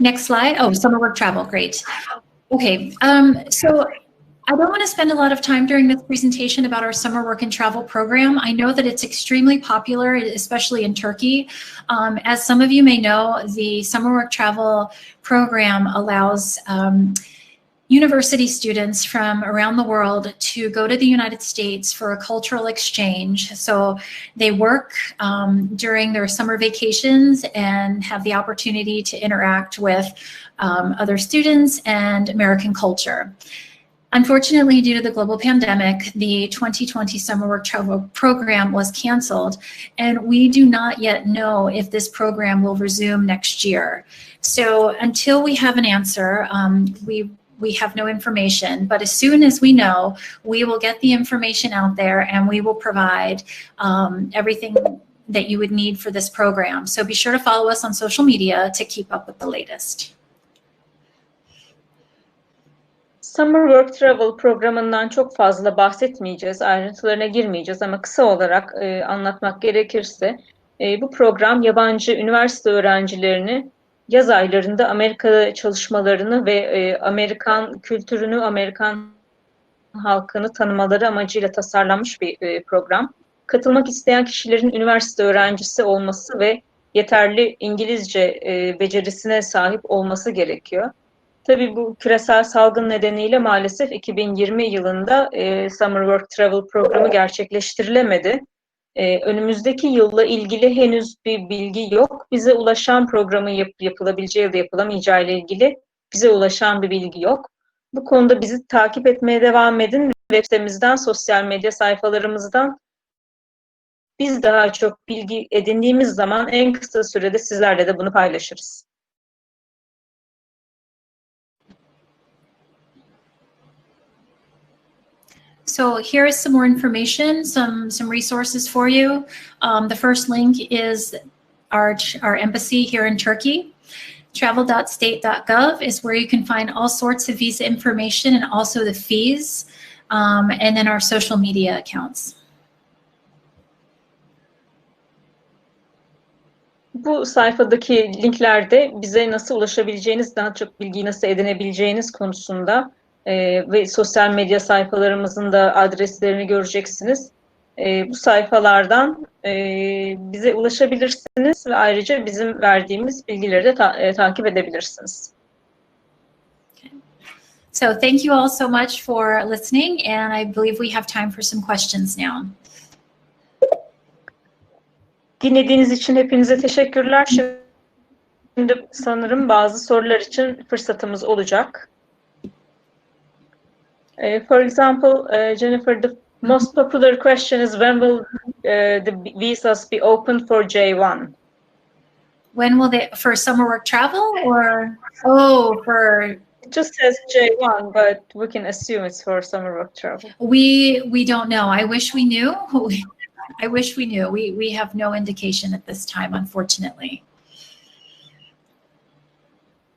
Next slide. Oh, summer work travel. Great. Okay. Um, so I don't want to spend a lot of time during this presentation about our summer work and travel program. I know that it's extremely popular, especially in Turkey. Um, as some of you may know, the summer work travel program allows um, university students from around the world to go to the United States for a cultural exchange. So they work um, during their summer vacations and have the opportunity to interact with um, other students and American culture. Unfortunately, due to the global pandemic, the 2020 summer work travel program was canceled, and we do not yet know if this program will resume next year. So until we have an answer, um, we we have no information, but as soon as we know, we will get the information out there and we will provide um, everything that you would need for this program. So be sure to follow us on social media to keep up with the latest. Summer Work Travel programından çok fazla bahsetmeyeceğiz, ayrıntılarına girmeyeceğiz ama kısa olarak e, anlatmak gerekirse e, bu program yabancı üniversite öğrencilerini yaz aylarında Amerika'da çalışmalarını ve e, Amerikan kültürünü, Amerikan halkını tanımaları amacıyla tasarlanmış bir e, program. Katılmak isteyen kişilerin üniversite öğrencisi olması ve yeterli İngilizce e, becerisine sahip olması gerekiyor. Tabii bu küresel salgın nedeniyle maalesef 2020 yılında e, Summer Work Travel programı gerçekleştirilemedi. E, önümüzdeki yılla ilgili henüz bir bilgi yok. Bize ulaşan programın yap, yapılabileceği ya da yapılamayacağı ile ilgili bize ulaşan bir bilgi yok. Bu konuda bizi takip etmeye devam edin. Web sitemizden, sosyal medya sayfalarımızdan biz daha çok bilgi edindiğimiz zaman en kısa sürede sizlerle de bunu paylaşırız. So here is some more information, some some resources for you. Um, the first link is our our embassy here in Turkey. Travel.state.gov is where you can find all sorts of visa information and also the fees, um, and then our social media accounts. Bu sayfadaki linklerde bize nasıl ulaşabileceğiniz, daha çok bilgiyi nasıl edinebileceğiniz konusunda e, ve sosyal medya sayfalarımızın da adreslerini göreceksiniz. E, bu sayfalardan e, bize ulaşabilirsiniz ve ayrıca bizim verdiğimiz bilgileri de ta- e, takip edebilirsiniz. So thank you all so much for listening, and I believe we have time for some questions now. Dinlediğiniz için hepinize teşekkürler. Şimdi sanırım bazı sorular için fırsatımız olacak. Uh, for example, uh, Jennifer, the most popular question is when will uh, the visas be open for J1? When will they for summer work travel or oh for It just says J1, but we can assume it's for summer work travel. we we don't know. I wish we knew. I wish we knew. We we have no indication at this time, unfortunately.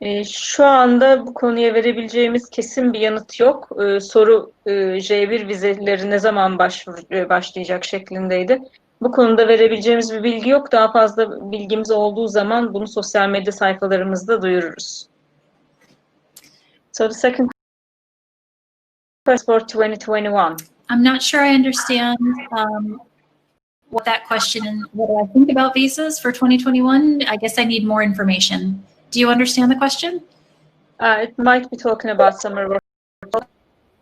E, şu anda bu konuya verebileceğimiz kesin bir yanıt yok. E, soru e, J1 vizeleri ne zaman e, başlayacak şeklindeydi. Bu konuda verebileceğimiz bir bilgi yok. Daha fazla bilgimiz olduğu zaman bunu sosyal medya sayfalarımızda duyururuz. So the second passport 2021. I'm not sure I understand um, what that question and what I think about visas for 2021. I guess I need more information. Do you understand the question? Uh, it might be talking about summer work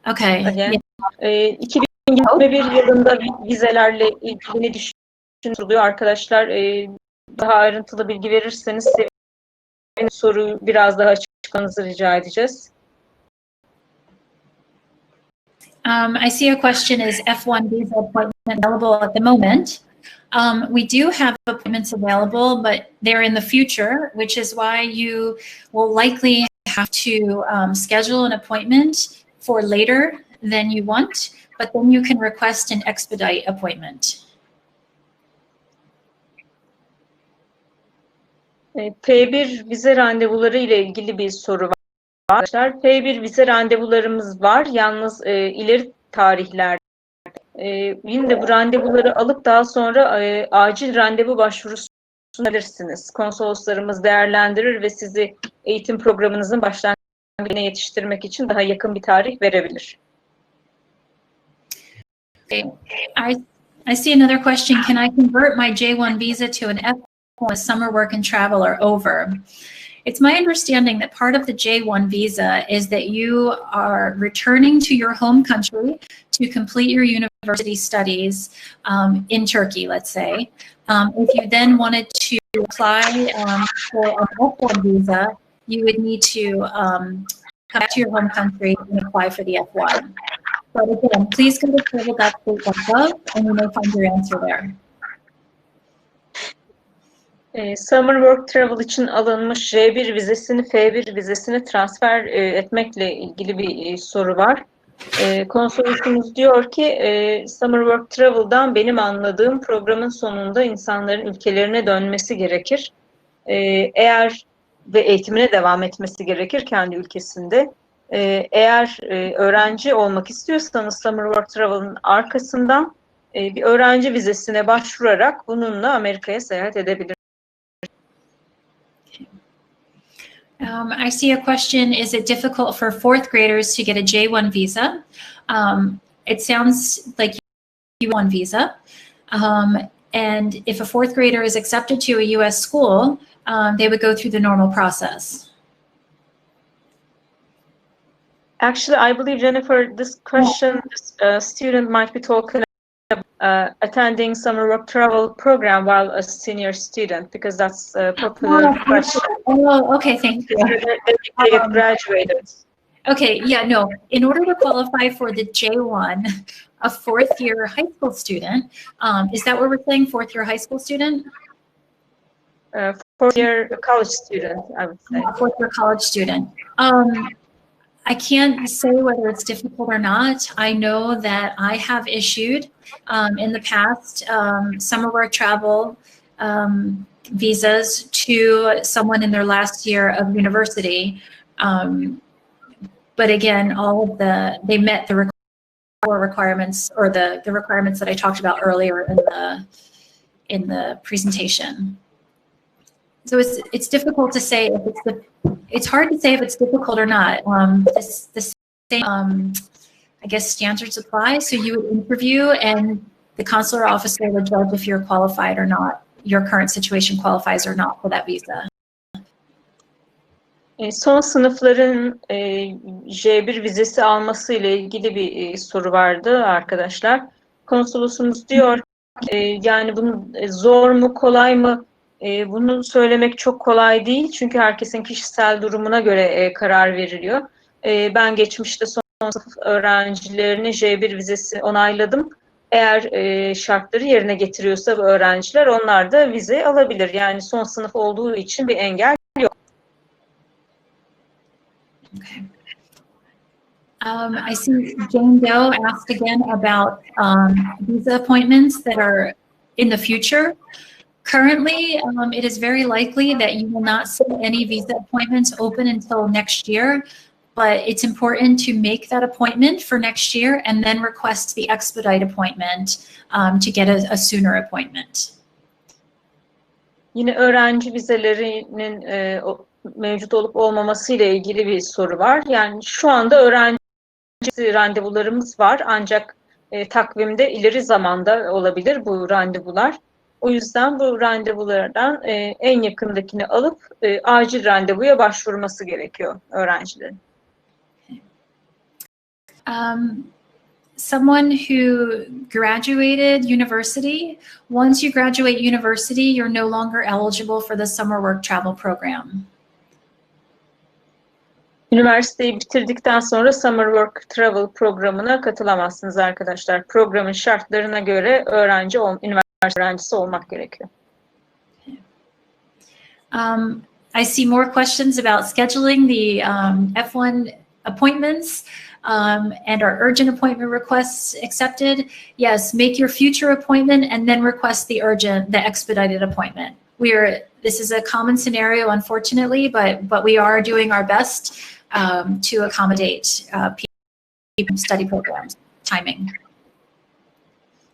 Okay. again. yeah. E, 2021 yılında vizelerle ilgili ne düşünülüyor arkadaşlar? E, daha ayrıntılı bilgi verirseniz. Soruyu biraz daha açıklamanızı rica edeceğiz. Um, I see a question is F1 visa appointment available at the moment? Um, we do have appointments available, but they're in the future, which is why you will likely have to um, schedule an appointment for later than you want, but then you can request an expedite appointment. E, P1 vize randevuları ile ilgili bir soru var. Arkadaşlar P1 vize randevularımız var. Yalnız e, ileri tarihlerde. E, yine de bu randevuları alıp daha sonra e, acil randevu başvurusu sunabilirsiniz. Konsoloslarımız değerlendirir ve sizi eğitim programınızın başlangıcına yetiştirmek için daha yakın bir tarih verebilir. I, I see another question. Can I convert my J1 visa to an F1 with summer work and travel or over? It's my understanding that part of the J1 visa is that you are returning to your home country to complete your university studies um, in Turkey, let's say. Um, if you then wanted to apply um, for an F1 visa, you would need to um, come back to your home country and apply for the F1. But again, please go to travel.state.gov and you may find your answer there. Ee, Summer Work Travel için alınmış J1 vizesini F1 vizesine transfer e, etmekle ilgili bir e, soru var. E, konsolosumuz diyor ki e, Summer Work Travel'dan benim anladığım programın sonunda insanların ülkelerine dönmesi gerekir. E, eğer ve eğitimine devam etmesi gerekir kendi ülkesinde. Eğer öğrenci olmak istiyorsanız Summer Work Travel'ın arkasından bir öğrenci vizesine başvurarak bununla Amerika'ya seyahat Um, I see a question Is it difficult for fourth graders to get a J1 visa? Um, it sounds like you want visa. Um, and if a fourth grader is accepted to a US school, um, they would go through the normal process. Actually, I believe Jennifer, this question, this uh, student might be talking uh, attending summer work travel program while a senior student because that's a popular Oh, question. Oh, okay, thank you. They get graduated. Okay, yeah, no. In order to qualify for the J1, a fourth year high school student, um, is that what we're saying? Fourth year high school student? Uh, fourth year college student, I would say. A fourth year college student. Um, I can't say whether it's difficult or not. I know that I have issued um, in the past um, summer work travel um, visas to someone in their last year of university. Um, but again, all of the they met the requ- requirements or the the requirements that I talked about earlier in the in the presentation. So it's it's difficult to say if it's the it's hard to say if it's difficult or not. Um, this the same um, I guess standards apply. So you would interview and the consular officer would judge if you're qualified or not. Your current situation qualifies or not for that visa. E, Son sınıfların e, J1 vizesi alması ile ilgili bir e, soru vardı arkadaşlar. Konsolosumuz diyor yani bunun e, zor mu kolay mı e, bunu söylemek çok kolay değil çünkü herkesin kişisel durumuna göre e, karar veriliyor. E, ben geçmişte son sınıf öğrencilerini J1 vizesi onayladım. Eğer e, şartları yerine getiriyorsa öğrenciler onlar da vize alabilir. Yani son sınıf olduğu için bir engel Okay. Um, I see Jane Doe asked again about um, visa appointments that are in the future. Currently, um, it is very likely that you will not see any visa appointments open until next year, but it's important to make that appointment for next year and then request the expedite appointment um, to get a, a sooner appointment. Yine öğrenci vizelerinin e, mevcut olup olmaması ile ilgili bir soru var. Yani şu anda öğrenci randevularımız var ancak e, takvimde ileri zamanda olabilir bu randevular. O yüzden bu randevulardan e, en yakındakini alıp e, acil randevuya başvurması gerekiyor öğrencilerin. Um, someone who graduated university, once you graduate university, you're no longer eligible for the summer work travel program. Üniversiteyi bitirdikten sonra Summer Work Travel programına katılamazsınız arkadaşlar. Programın şartlarına göre öğrenci ol, olmak gerekiyor. Um, I see more questions about scheduling the um, F1 appointments um, and our urgent appointment requests accepted. Yes, make your future appointment and then request the urgent, the expedited appointment. We are, this is a common scenario, unfortunately, but but we are doing our best um, to accommodate uh, study programs timing.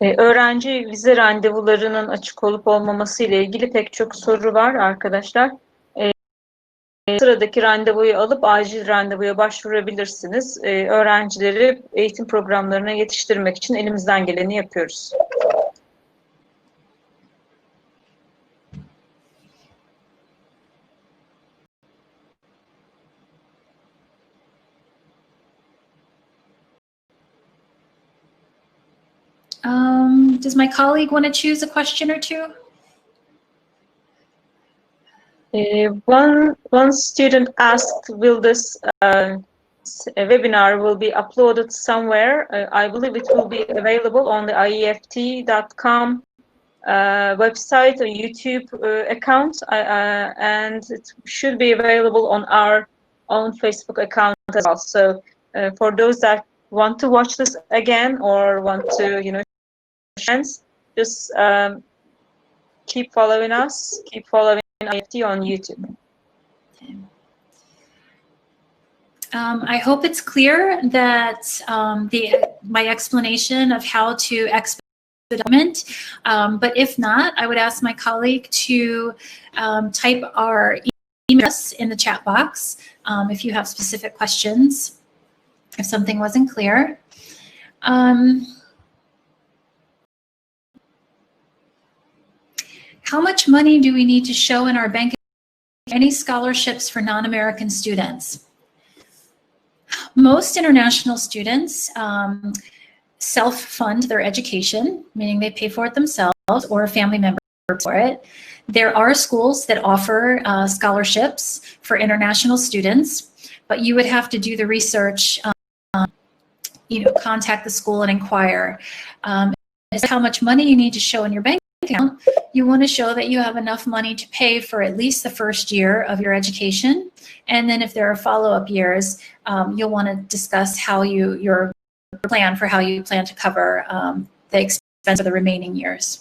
Ee, öğrenci vize randevularının açık olup olmaması ile ilgili pek çok soru var arkadaşlar. Ee, sıradaki randevuyu alıp acil randevuya başvurabilirsiniz. Ee, öğrencileri eğitim programlarına yetiştirmek için elimizden geleni yapıyoruz. Um, does my colleague want to choose a question or two? Uh, one one student asked, "Will this uh, webinar will be uploaded somewhere?" Uh, I believe it will be available on the ieft.com uh, website or YouTube uh, account, uh, uh, and it should be available on our own Facebook account as well. So, uh, for those that want to watch this again or want to, you know, chance, just um, keep following us, keep following IFT on YouTube. Um, I hope it's clear that um, the my explanation of how to expedite document. Um, but if not, I would ask my colleague to um, type our email address in the chat box um, if you have specific questions, if something wasn't clear. Um, how much money do we need to show in our bank? Any scholarships for non-American students? Most international students um, self-fund their education, meaning they pay for it themselves or a family member for it. There are schools that offer uh, scholarships for international students, but you would have to do the research, um, you know, contact the school and inquire. Um, as how much money you need to show in your bank account, you want to show that you have enough money to pay for at least the first year of your education. And then if there are follow-up years, um, you'll want to discuss how you, your plan for how you plan to cover um, the expense of the remaining years.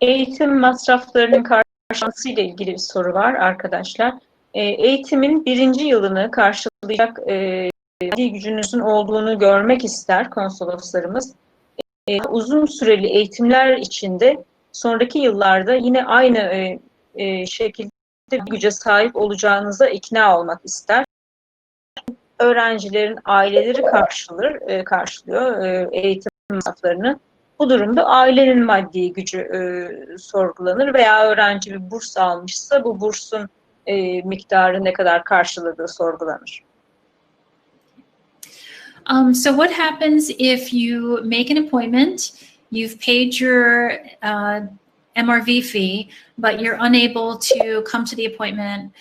Eğitim masraflarının karşılaması ile ilgili bir soru var arkadaşlar. E, eğitimin birinci yılını karşılayacak e, gücünüzün olduğunu görmek ister konsoloslarımız. E, uzun süreli eğitimler içinde sonraki yıllarda yine aynı e, e, şekilde güce sahip olacağınıza ikna olmak ister. Öğrencilerin aileleri karşılır, e, karşılıyor e, eğitim masraflarını. Bu durumda ailenin maddi gücü e, sorgulanır veya öğrenci bir burs almışsa bu bursun e, miktarı ne kadar karşıladığı sorgulanır. Um, so what happens if you make an appointment, you've paid your uh, MRV fee, but you're unable to come to the appointment?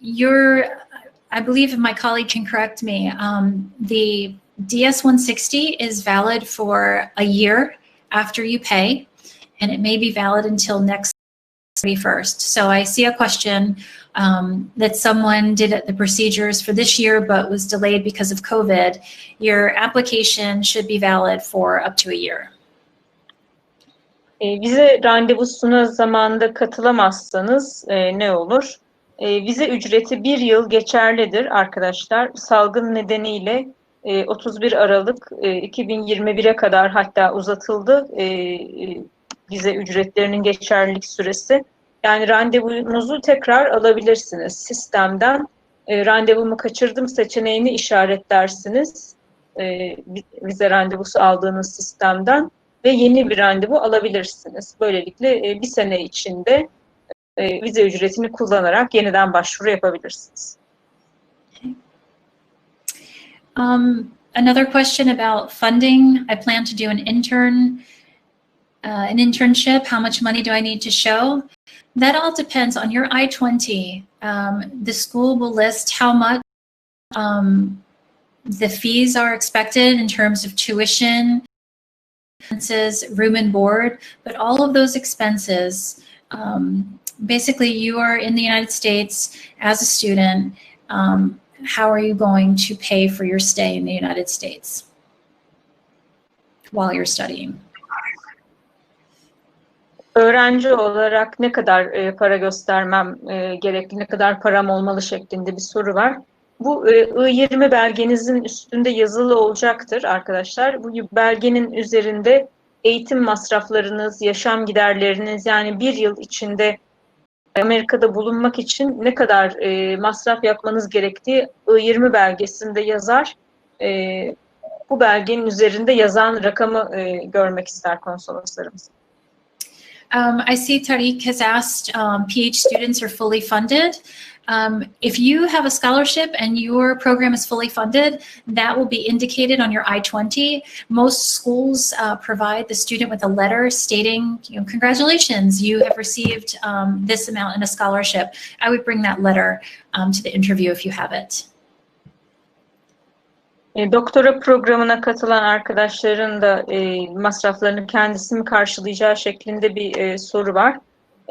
You're, I believe if my colleague can correct me, um, the DS 160 is valid for a year after you pay, and it may be valid until next 31st. So I see a question um, that someone did the procedures for this year but was delayed because of COVID. Your application should be valid for up to a year. E, vize randevusuna zamanında katılamazsanız e, ne olur? E, vize ücreti bir yıl geçerlidir arkadaşlar. Salgın nedeniyle e, 31 Aralık e, 2021'e kadar hatta uzatıldı e, e, vize ücretlerinin geçerlilik süresi. Yani randevunuzu tekrar alabilirsiniz sistemden. E, randevumu kaçırdım seçeneğini işaretlersiniz. E, vize randevusu aldığınız sistemden ve yeni bir randevu alabilirsiniz. Böylelikle e, bir sene içinde e, vize ücretini kullanarak yeniden başvuru yapabilirsiniz. Um, another question about funding. I plan to do an intern, uh, an internship. How much money do I need to show? That all depends on your I-20. Um, the school will list how much um, the fees are expected in terms of tuition, expenses, room and board, but all of those expenses, um, basically you are in the United States as a student, um, how are you going to pay for your stay in the United States while you're studying? Öğrenci olarak ne kadar e, para göstermem e, gerekli, ne kadar param olmalı şeklinde bir soru var. Bu e, I-20 belgenizin üstünde yazılı olacaktır arkadaşlar. Bu belgenin üzerinde eğitim masraflarınız, yaşam giderleriniz yani bir yıl içinde Amerika'da bulunmak için ne kadar e, masraf yapmanız gerektiği I-20 belgesinde yazar. E, bu belgenin üzerinde yazan rakamı e, görmek ister konsoloslarımız. Um, I see Tariq has asked, um, PH students are fully funded. Um, if you have a scholarship and your program is fully funded, that will be indicated on your I-20. Most schools uh, provide the student with a letter stating, you know, congratulations, you have received um, this amount in a scholarship. I would bring that letter um, to the interview if you have it. E, doktora programına katılan arkadaşların da e, masraflarını kendisi mi karşılayacağı şeklinde bir e, soru var.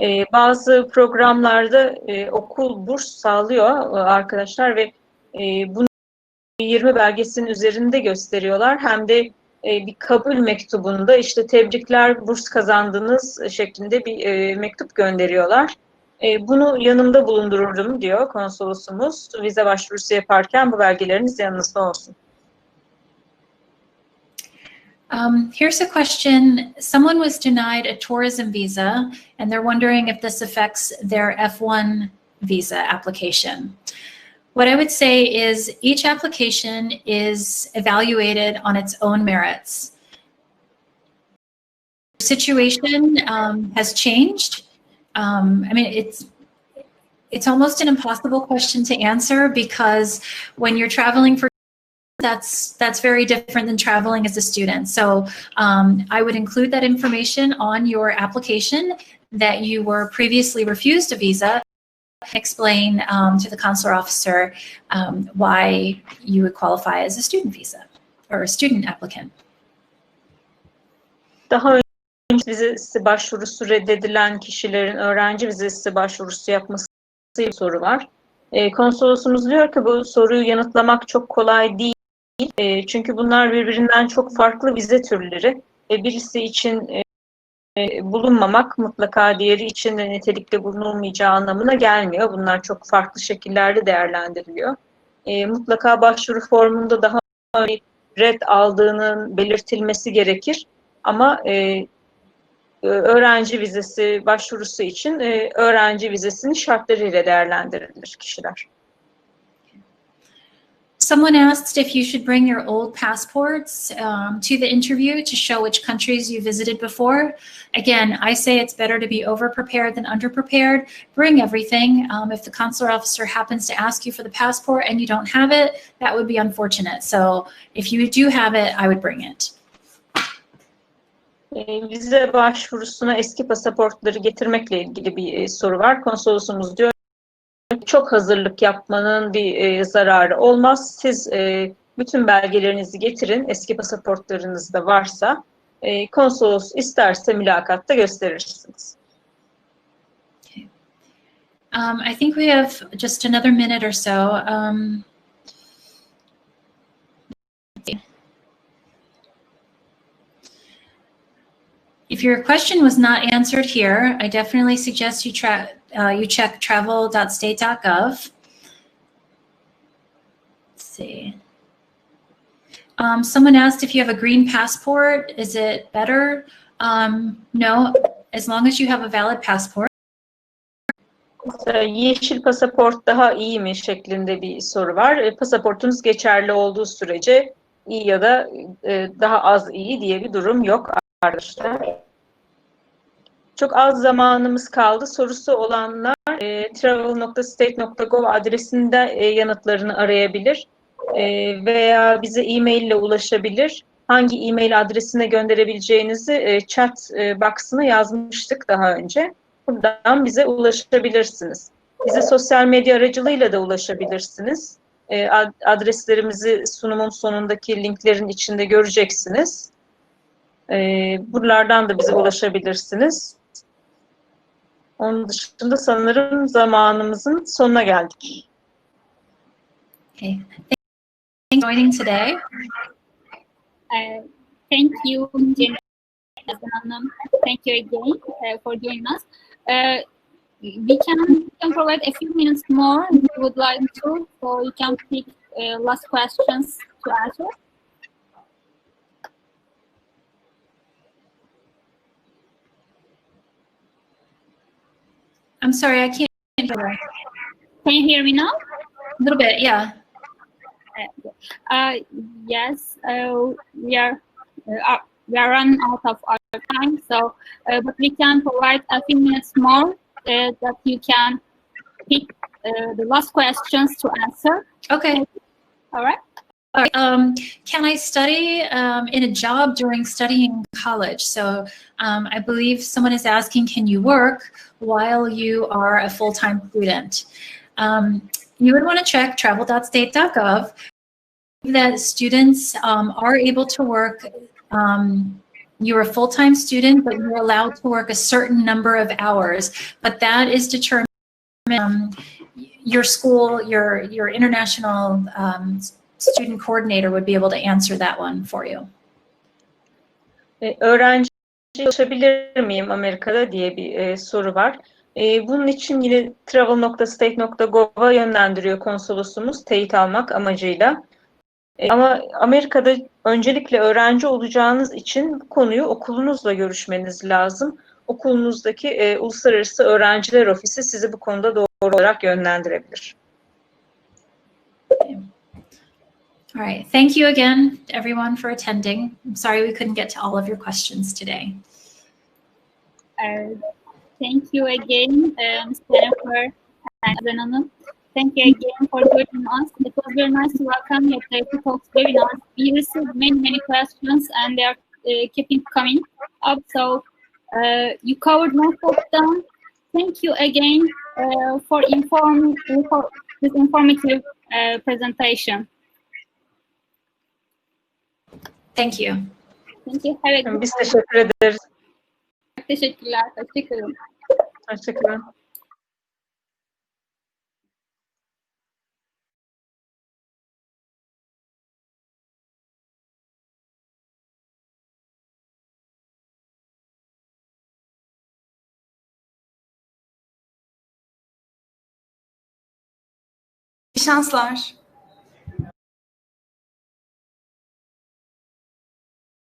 E, bazı programlarda e, okul burs sağlıyor e, arkadaşlar ve e, bunu 20 belgesinin üzerinde gösteriyorlar. Hem de e, bir kabul mektubunda işte tebrikler burs kazandınız şeklinde bir e, mektup gönderiyorlar. E, bunu yanımda bulundururdum diyor konsolosumuz. Vize başvurusu yaparken bu belgeleriniz yanınızda olsun. Um, here's a question. Someone was denied a tourism visa and they're wondering if this affects their F1 visa application. What I would say is each application is evaluated on its own merits. Situation um, has changed. Um, I mean, it's it's almost an impossible question to answer because when you're traveling for that's that's very different than traveling as a student. So um, I would include that information on your application that you were previously refused a visa. Explain um, to the consular officer um, why you would qualify as a student visa or a student applicant. Daha önce vizesi başvurusu reddedilen kişilerin öğrenci vizesi başvurusu yapması soru var. Konsolosumuz diyor ki bu soruyu yanıtlamak çok kolay değil. E, çünkü bunlar birbirinden çok farklı vize türleri. E, birisi için e, bulunmamak mutlaka diğeri için de nitelikte bulunulmayacağı anlamına gelmiyor. Bunlar çok farklı şekillerde değerlendiriliyor. E, mutlaka başvuru formunda daha bir red aldığının belirtilmesi gerekir. Ama e, öğrenci vizesi başvurusu için e, öğrenci vizesinin şartlarıyla değerlendirilir kişiler. Someone asked if you should bring your old passports um, to the interview to show which countries you visited before. Again, I say it's better to be over prepared than under prepared. Bring everything. Um, if the consular officer happens to ask you for the passport and you don't have it, that would be unfortunate. So if you do have it, I would bring it. Vize başvurusuna eski pasaportları getirmekle ilgili bir soru var. Konsolosumuz diyor çok hazırlık yapmanın bir e, zararı olmaz. Siz e, bütün belgelerinizi getirin, eski pasaportlarınız da varsa. E, konsolos isterse mülakatta gösterirsiniz. Um, I think we have just another minute or so. Um, if your question was not answered here, I definitely suggest you try uh, you check travel.state.gov. Let's see. Um, someone asked if you have a green passport, is it better? Um, no, as long as you have a valid passport. Yeşil pasaport daha iyi mi şeklinde bir soru var. E, pasaportunuz geçerli olduğu sürece iyi ya da e, daha az iyi diye bir durum yok arkadaşlar. Çok az zamanımız kaldı. Sorusu olanlar e, travel.state.gov adresinde e, yanıtlarını arayabilir e, veya bize e-mail ile ulaşabilir. Hangi e-mail adresine gönderebileceğinizi e, chat e, box'ına yazmıştık daha önce. Buradan bize ulaşabilirsiniz. Bize sosyal medya aracılığıyla da ulaşabilirsiniz. E, adreslerimizi sunumun sonundaki linklerin içinde göreceksiniz. E, buralardan da bize ulaşabilirsiniz. Onun dışında sanırım zamanımızın sonuna geldik. Okay. Thanks for joining today. Uh, thank you. Thank you again uh, for joining us. Uh, we can, we can provide a few minutes more if you would like to, so you can pick uh, last questions to answer. I'm sorry, I can't hear Can you hear me now? A little bit. Yeah. Uh, yes, uh, we are uh, we are running out of our time, so uh, but we can provide a few minutes more uh, that you can pick uh, the last questions to answer. Okay. All right. All right. Um, can I study um, in a job during studying college? So um, I believe someone is asking, can you work while you are a full-time student? Um, you would want to check travel.state.gov that students um, are able to work. Um, you're a full-time student, but you're allowed to work a certain number of hours, but that is determined your school, your your international student coordinator would be able to answer that one for you. E, öğrenci çalışabilir miyim Amerika'da diye bir e, soru var. E, bunun için yine travel.state.gov'a yönlendiriyor konsolosumuz teyit almak amacıyla. E, ama Amerika'da öncelikle öğrenci olacağınız için bu konuyu okulunuzla görüşmeniz lazım. Okulunuzdaki e, Uluslararası Öğrenciler Ofisi sizi bu konuda doğru olarak yönlendirebilir. All right. Thank you again, everyone, for attending. I'm sorry we couldn't get to all of your questions today. Uh, thank you again, Ms. Jennifer and Thank you again for joining us. It was very nice to welcome you to the Talks webinar. We received many, many questions and they are uh, keeping coming up. So uh, you covered most of them. Thank you again uh, for, inform, for this informative uh, presentation. Thank you. Thank you. Have a good Biz teşekkür ederiz. Teşekkürler. Hoşçakalın. Hoşçakalın. İyi şanslar.